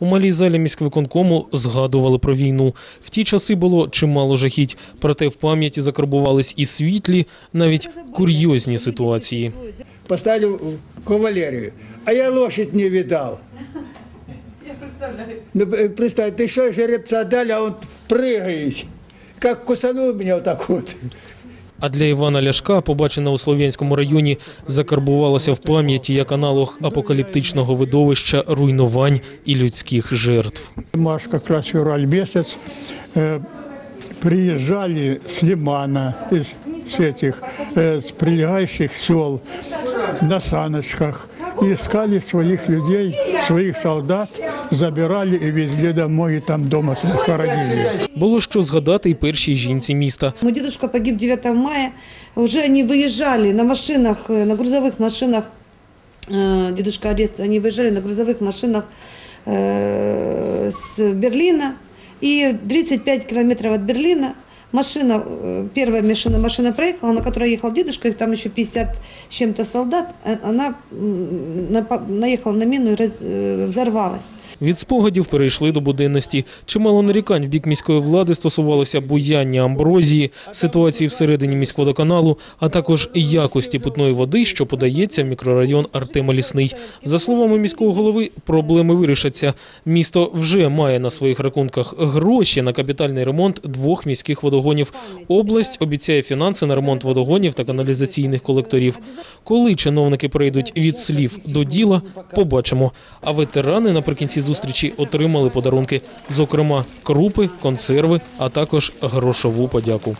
У малій залі міськвиконкому згадували про війну. В ті часи було чимало жахіть, проте в пам'яті закарбувались і світлі, навіть курйозні ситуації. поставили в кавалерию. А я лошадь не видал. Я представляю. Ну, э, представь, ты что, жеребца дали, а он прыгает. Как кусанул меня вот так вот. А для Івана Ляшка, побачене у Слов'янському районі, закарбувалося в пам'яті як аналог апокаліптичного видовища руйнувань і людських жертв. Маш как раз февраль месяц э, приезжали с Лимана, из, с этих, э, с прилегающих сел на саночках и искали своих людей, своих солдат, забирали и везли домой, и там дома хоронили. Було що згадати й першій жінці міста. Мой дедушка погиб 9 мая. Уже они выезжали на машинах, э, на грузовых машинах. э, Дедушка арест, они выезжали на грузовых машинах э, с Берлина. И 35 километров от Берлина машина, э, первая машина, машина проехала, на которой ехал дедушка, их там еще 50 с чем-то солдат, а- она наехала на мину и э, взорвалась. Від спогадів перейшли до буденності. Чимало нарікань в бік міської влади стосувалося буяння амброзії, ситуації всередині міськводоканалу, а також якості питної води, що подається в мікрорайон Артема Лісний. За словами міського голови, проблеми вирішаться. Місто вже має на своїх рахунках гроші на капітальний ремонт двох міських водогонів. Область обіцяє фінанси на ремонт водогонів та каналізаційних колекторів. Коли чиновники перейдуть від слів до діла, побачимо. А ветерани наприкінці зустрічі отримали подарунки, зокрема крупи, консерви, а також грошову подяку.